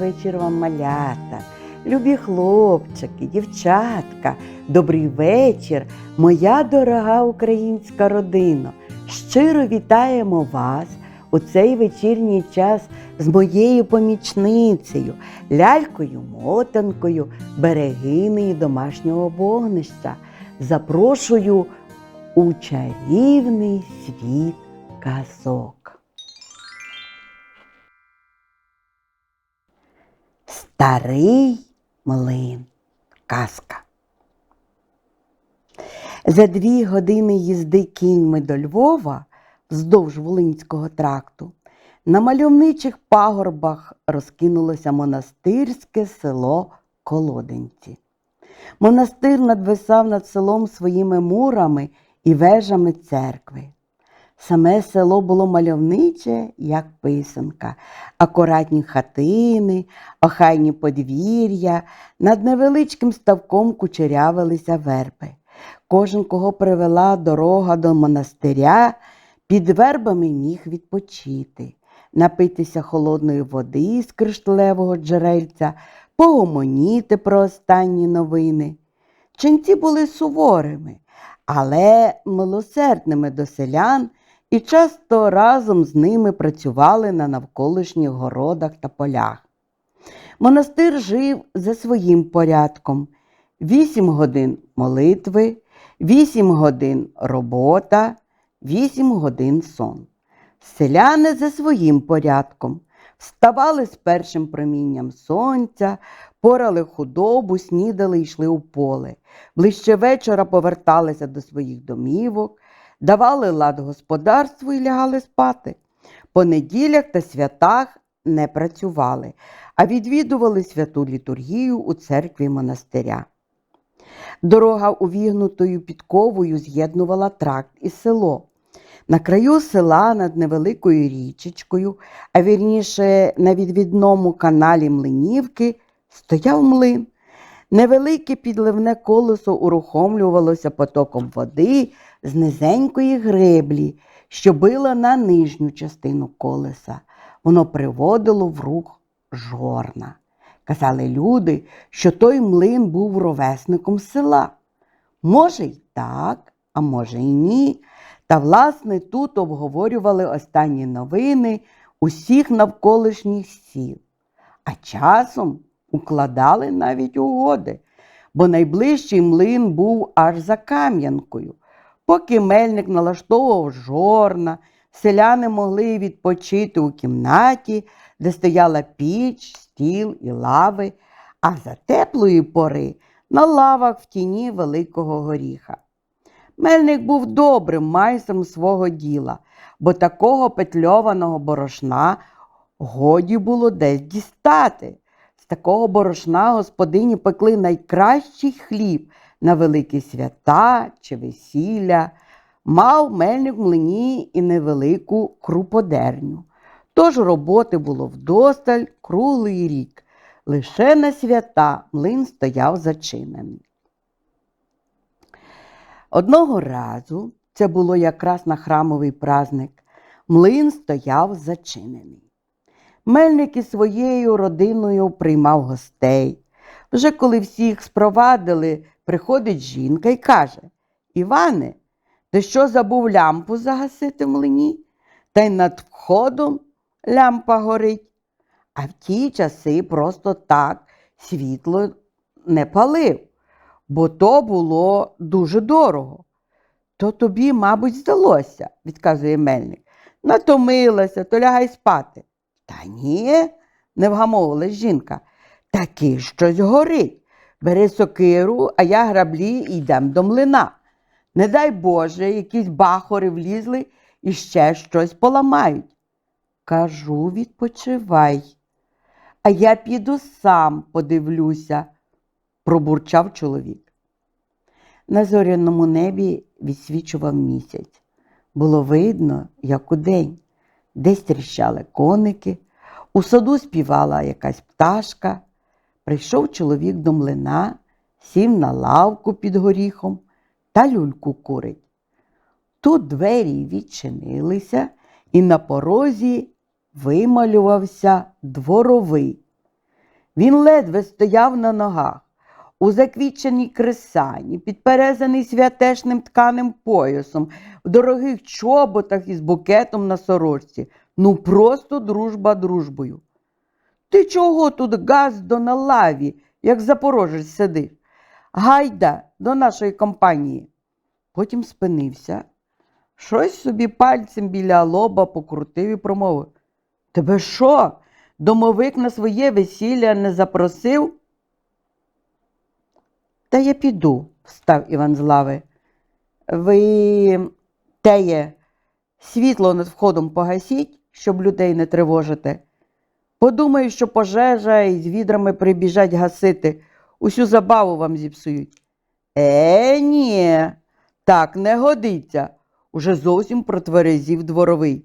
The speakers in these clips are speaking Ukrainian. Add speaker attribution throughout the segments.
Speaker 1: Вечір вам, малята, любі хлопчики, дівчатка. Добрий вечір, моя дорога українська родина. Щиро вітаємо вас у цей вечірній час з моєю помічницею, лялькою мотанкою, берегинею домашнього вогнища. Запрошую у чарівний світ казок. Старий млин. Казка. За дві години їзди кіньми до Львова вздовж Волинського тракту на мальовничих пагорбах розкинулося монастирське село Колоденці. Монастир надвисав над селом своїми мурами і вежами церкви. Саме село було мальовниче, як писанка, акуратні хатини, охайні подвір'я, над невеличким ставком кучерявилися верби. Кожен, кого привела дорога до монастиря, під вербами міг відпочити, напитися холодної води з кришталевого джерельця, погомоніти про останні новини. Ченці були суворими, але милосердними до селян і часто разом з ними працювали на навколишніх городах та полях. Монастир жив за своїм порядком: вісім годин молитви, вісім годин робота, вісім годин сон. Селяни за своїм порядком вставали з першим промінням сонця, порали худобу, снідали і йшли у поле. Ближче вечора поверталися до своїх домівок, давали лад господарству і лягали спати. По неділях та святах не працювали, а відвідували святу літургію у церкві монастиря. Дорога увігнутою підковою з'єднувала тракт і село. На краю села над невеликою річечкою, а вірніше на відвідному каналі Млинівки, стояв млин. Невелике підливне колесо урухомлювалося потоком води з низенької греблі, що била на нижню частину колеса. Воно приводило в рух жорна. Казали люди, що той млин був ровесником села. Може, й так, а може, й ні. Та, власне, тут обговорювали останні новини усіх навколишніх сіл. А часом укладали навіть угоди, бо найближчий млин був аж за Кам'янкою. Поки мельник налаштовував жорна, селяни могли відпочити у кімнаті, де стояла піч, стіл і лави, а за теплої пори на лавах в тіні великого горіха. Мельник був добрим майстром свого діла, бо такого петльованого борошна годі було десь дістати. З такого борошна господині пекли найкращий хліб на великі свята чи весілля. Мав мельник в млині і невелику круподерню. Тож роботи було вдосталь круглий рік. Лише на свята млин стояв зачинений. Одного разу, це було якраз на храмовий праздник, млин стояв зачинений. Мельник із своєю родиною приймав гостей. Вже коли всіх спровадили, приходить жінка і каже Іване, ти що забув лямпу загасити в млині? Та й над входом лямпа горить. А в ті часи просто так світло не палив, бо то було дуже дорого. То тобі, мабуть, здалося, відказує мельник. Натомилася, то лягай спати. Та ні, не вгамовувалась жінка. Таки щось горить. Бери сокиру, а я граблі і йдем до млина. Не дай Боже, якісь бахори влізли і ще щось поламають. Кажу, відпочивай. А я піду сам подивлюся, пробурчав чоловік. На зоряному небі відсвічував місяць. Було видно, як удень. Десь тріщали коники, у саду співала якась пташка. Прийшов чоловік до млина, сів на лавку під горіхом та люльку курить. Тут двері відчинилися, і на порозі вималювався дворовий Він ледве стояв на ногах, у заквіченій кресані, підперезаний святешним тканим поясом, в дорогих чоботах із букетом на сорочці. Ну, просто дружба дружбою. Ти чого тут газдо на лаві, як запорожець сидиш? Гайда до нашої компанії. Потім спинився. Щось собі пальцем біля лоба покрутив і промовив. Тебе що? Домовик на своє весілля не запросив? Та я піду, встав Іван з лави. Ви теє, світло над входом погасіть, щоб людей не тривожити. Подумаю, що пожежа із відрами прибіжать гасити, усю забаву вам зіпсують. Е, ні, так не годиться, уже зовсім протверезів дворовий.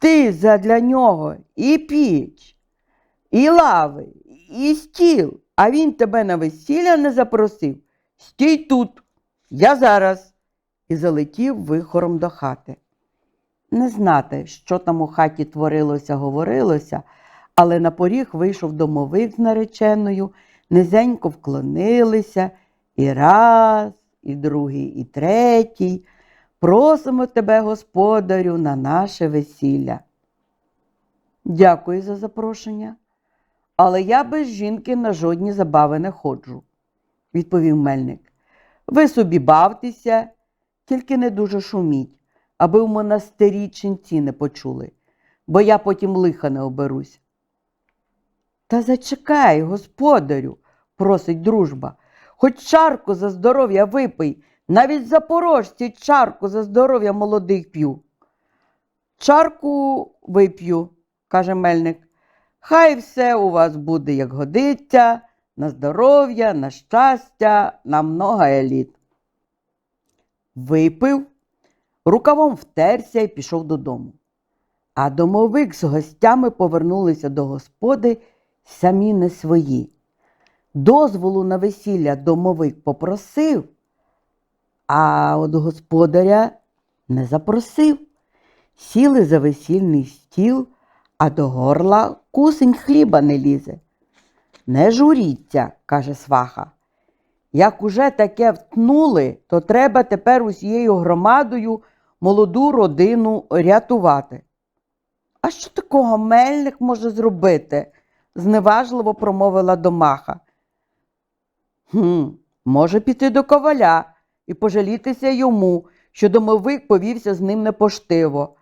Speaker 1: Ти задля нього і піч, і лави, і стіл, а він тебе на весілля не запросив. Стій тут, я зараз. І залетів вихором до хати. Не знати, що там у хаті творилося, говорилося, але на поріг вийшов домовик з нареченою, низенько вклонилися і раз, і другий, і третій. Просимо тебе, господарю, на наше весілля. Дякую за запрошення, але я без жінки на жодні забави не ходжу, відповів мельник. Ви собі бавтеся, тільки не дуже шуміть, аби в монастирі ченці не почули, бо я потім лиха не оберусь. Та зачекай, господарю, просить дружба, хоч чарку за здоров'я випий, навіть запорожці чарку за здоров'я молодих п'ю. Чарку вип'ю, каже мельник. Хай все у вас буде, як годиться, на здоров'я, на щастя, на много еліт. Випив, рукавом втерся і пішов додому. А домовик з гостями повернулися до господи самі не свої. Дозволу на весілля домовик попросив, а от господаря не запросив. Сіли за весільний стіл, а до горла кусень хліба не лізе. Не журіться, каже сваха. Як уже таке втнули, то треба тепер усією громадою молоду родину рятувати. А що такого мельник може зробити? Зневажливо промовила домаха. Хм, може піти до коваля і пожалітися йому, що домовик повівся з ним непоштиво.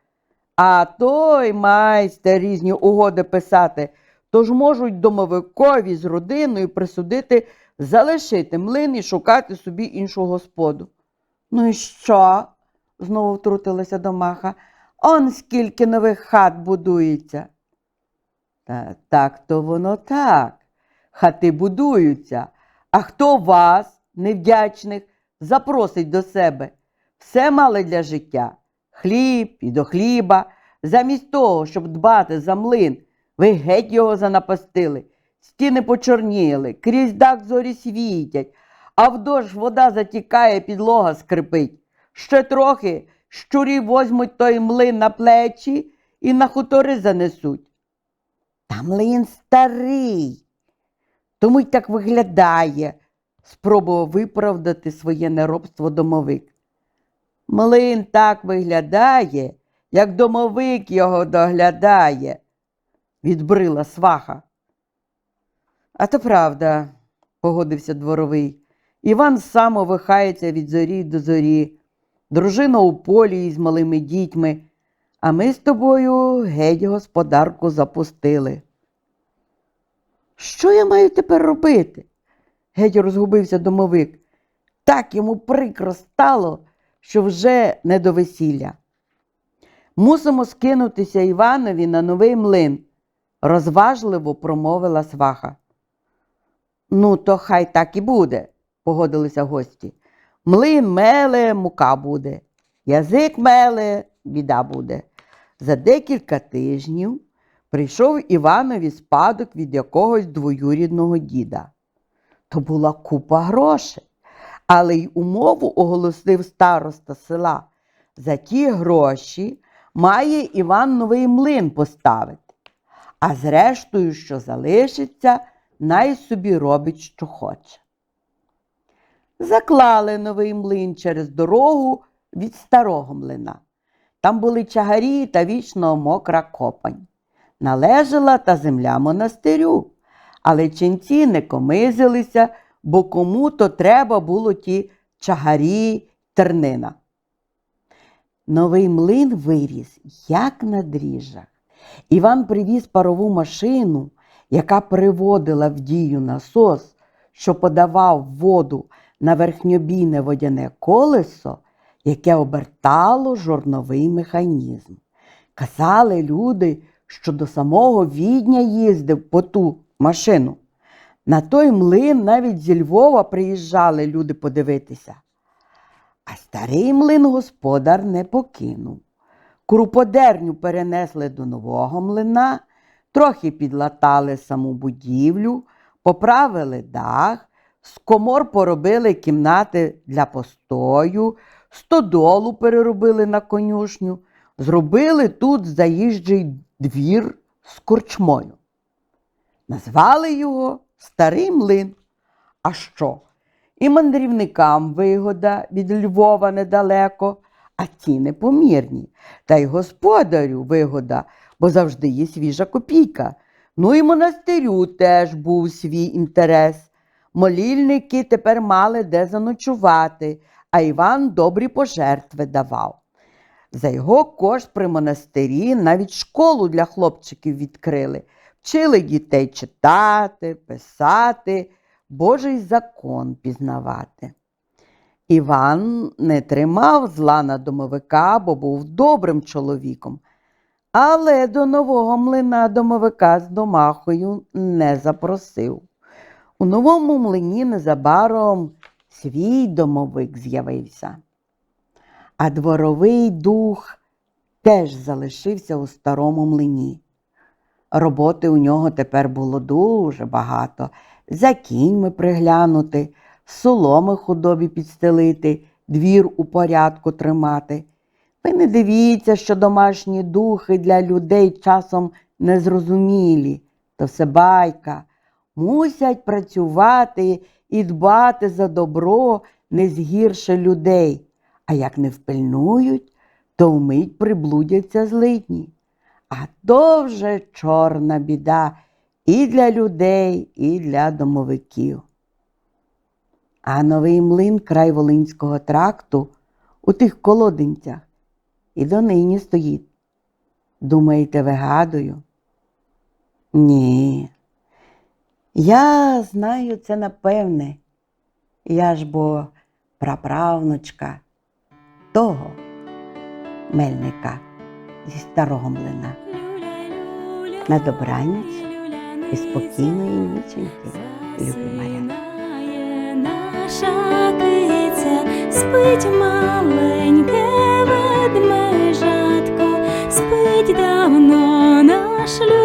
Speaker 1: А той майстер різні угоди писати, тож можуть домовикові з родиною присудити залишити млин і шукати собі іншу господу. Ну і що? знову втрутилася домаха. Он скільки нових хат будується. Та так то воно так. Хати будуються. А хто вас, невдячних, запросить до себе? Все мали для життя. Хліб і до хліба. Замість того, щоб дбати за млин, ви геть його занапастили. Стіни почорніли, крізь дах зорі світять, а вдовж вода затікає, підлога скрипить. Ще трохи щурі возьмуть той млин на плечі і на хутори занесуть. Та млин старий, тому й так виглядає, спробував виправдати своє неробство домовик. Млин так виглядає, як домовик його доглядає, відбрила сваха. А то правда, погодився дворовий. Іван сам овихається від зорі до зорі, дружина у полі із малими дітьми, а ми з тобою геть господарку запустили. Що я маю тепер робити? геть розгубився домовик. Так йому прикро стало, що вже не до весілля. Мусимо скинутися Іванові на новий млин, розважливо промовила сваха. Ну, то хай так і буде, погодилися гості. Млин меле, мука буде, язик меле, біда буде. За декілька тижнів прийшов Іванові спадок від якогось двоюрідного діда. То була купа грошей, але й умову оголосив староста села. За ті гроші має Іван новий млин поставити, а зрештою, що залишиться, най собі робить, що хоче. Заклали новий млин через дорогу від старого млина. Там були чагарі та вічно мокра копань. Належала та земля монастирю, але ченці не комизилися, бо кому то треба було ті чагарі тернина. Новий млин виріс, як на дріжджах. Іван привіз парову машину, яка приводила в дію насос, що подавав воду на верхньобійне водяне колесо, яке обертало жорновий механізм. Казали люди, що до самого відня їздив по ту машину. На той млин навіть зі Львова приїжджали люди подивитися. А старий млин господар не покинув. Круподерню перенесли до нового млина, трохи підлатали саму будівлю, поправили дах, з комор поробили кімнати для постою, стодолу переробили на конюшню, зробили тут заїжджий двір з корчмою. Назвали його Старий млин. А що? І мандрівникам вигода від Львова недалеко, а ті непомірні. Та й господарю вигода, бо завжди є свіжа копійка. Ну і монастирю теж був свій інтерес. Молільники тепер мали де заночувати, а Іван добрі пожертви давав. За його кошт при монастирі навіть школу для хлопчиків відкрили, вчили дітей читати, писати, Божий закон пізнавати. Іван не тримав зла на домовика, бо був добрим чоловіком, але до нового млина домовика з домахою не запросив. У новому млині незабаром свій домовик з'явився. А дворовий дух теж залишився у старому млині. Роботи у нього тепер було дуже багато. За кіньми приглянути, соломи худобі підстелити, двір у порядку тримати. Ви не дивіться, що домашні духи для людей часом незрозумілі, то все байка. Мусять працювати і дбати за добро не згірше людей, а як не впильнують, то вмить приблудяться злидні. А то вже чорна біда і для людей, і для домовиків. А новий млин край Волинського тракту у тих колодинцях і донині стоїть. Думаєте, вигадую? Ні. Я знаю це напевне. Я ж бо праправнучка того мельника зі старого млина. На добраніч і спокійної ніченьки, любі Маря.
Speaker 2: Наша киця спить маленьке ведмежатко, спить давно наш любий